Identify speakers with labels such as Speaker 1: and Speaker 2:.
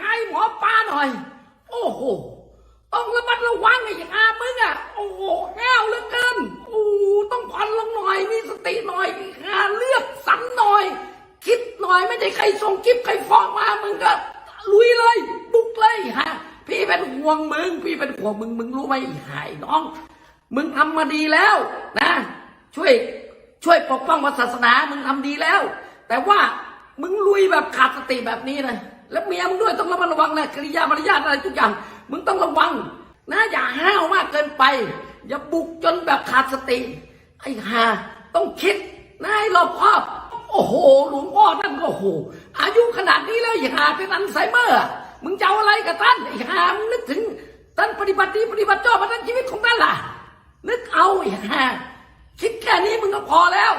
Speaker 1: ให้หมอปลาหน่อย โอ้โห ต้องระมัดระวังไอ้ห่ามึงอะ โอ้โหแก้วเลือเกินโอ้ต้องผ่อนลงหน่อยมีสติหน่อยหาเลือกสันหน่อย คิดหน่อยไม่ได้ใครส่งคลิปใครฟ้องมามึงก็ลุยเลย บุกเลยฮะ พี่เป็นห่วงมึง พี่เป็นห่วงมึงมึงรู้ไหมหายน้อง มึงทำมาดีแล้วนะ ช่วยช่วยปกป้องศาสนามึงทำดีแล้ว แต่ว่า มึงลุยแบบขาดสติแบบนี้นะแล้วเมียมึงด้วยต้องระมัดระวังนะกิริยามารยาทอะไรทุกอย่าง มึงต้องระวัง นะอย่าห้าวมากเกินไป อย่าบุกจนแบบขาดสติ ไอ้ห่าต้องคิดนะให้รอบคอบโอ้โหหลวงพ่อท่านก็โอ้โหอายุขนาดนี้แล้วไอ้ห่าเป็นอัลไซเมอร์มึงจะเอาอะไรกับท่านไอ้ห่ามึงนึกถึงท่านปฏิบัติดีปฏิบัติชอบมาทั้งชีวิตของท่านล่ะ นึกเอาไอ้ห่าคิดแค่นี้มึงก็พอแล้ว